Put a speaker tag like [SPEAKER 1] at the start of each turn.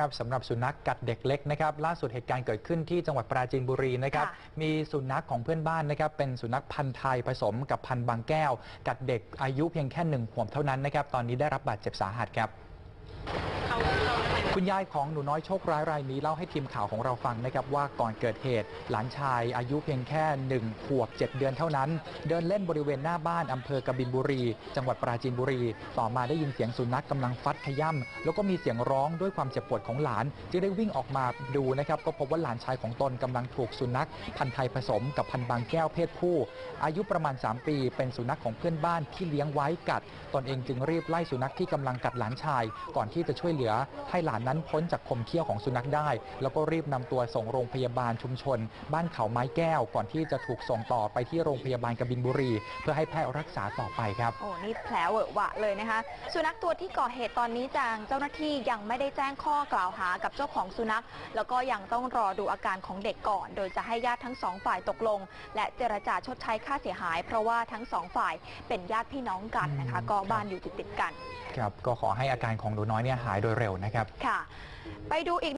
[SPEAKER 1] ครับสำหรับสุนัขกัดเด็กเล็กนะครับล่าสุดเหตุการณ์เกิดขึ้นที่จังหวัดปราจีนบุรีนะครับ
[SPEAKER 2] ค่ะ
[SPEAKER 1] มีสุนัขของเพื่อนบ้านนะครับเป็นสุนัขพันธุ์ไทยผสมกับพันธุ์บางแก้ว กัดเด็กอายุเพียงแค่หนึ่งขวบเท่านั้นนะครับตอนนี้ได้รับบาดเจ็บสาหัสครับ คุณยายของหนูน้อยโชคร้ายรายนี้เล่าให้ทีมข่าวของเราฟังนะครับว่าก่อนเกิดเหตุ หลานชายอายุเพียงแค่1ขวบ 7 เดือนเท่านั้น เดินเล่นบริเวณหน้าบ้านอำเภอกบินบุรี จังหวัดปราจีนบุรี ต่อมาได้ยินเสียงสุนัขกำลังฟัดขย่ำแล้วก็มีเสียงร้องด้วยความเจ็บปวดของหลาน จึงได้วิ่งออกมาดูนะครับก็พบว่าหลานชายของตนกำลังถูกสุนัข พันธุ์ไทยผสมกับพันธุ์บางแก้วเพศผู้ อายุประมาณ 3 ปี เป็นสุนัขของเพื่อนบ้านที่เลี้ยงไว้กัด ตนเองจึงรีบไล่สุนัขที่กำลังกัดหลานชาย ก่อนที่จะช่วยเหลือให้หลานนั้นพ้นจากคมเขี้ยวของสุนัขได้ แล้วก็รีบนำตัวส่งโรงพยาบาลชุมชน บ้านเขาไม้แก้ว ก่อนที่จะถูกส่งต่อไปที่โรงพยาบาลกบินบุรี เพื่อให้แพทย์รักษาต่อไปครับ
[SPEAKER 2] โอ้นี่แผลเวอะหวะเลยนะคะ สุนัขตัวที่ก่อเหตุตอนนี้จางเจ้าหน้าที่ยังไม่ได้แจ้งข้อกล่าวหากับเจ้าของสุนัข แล้วก็ยังต้องรอดูอาการของเด็กก่อน โดยจะให้ญาติทั้งสองฝ่ายตกลง และเจรจาชดใช้ค่าเสียหาย เพราะว่าทั้งสองฝ่ายเป็นญาติพี่น้องกันนะคะ
[SPEAKER 1] อืม
[SPEAKER 2] ก็บ้านอยู่ติดๆกัน
[SPEAKER 1] ครับก็ขอให้อาการของหนูน้อยเนี่ยหายโดยเร็วนะครับ
[SPEAKER 2] ค่ะ ไปดูอีก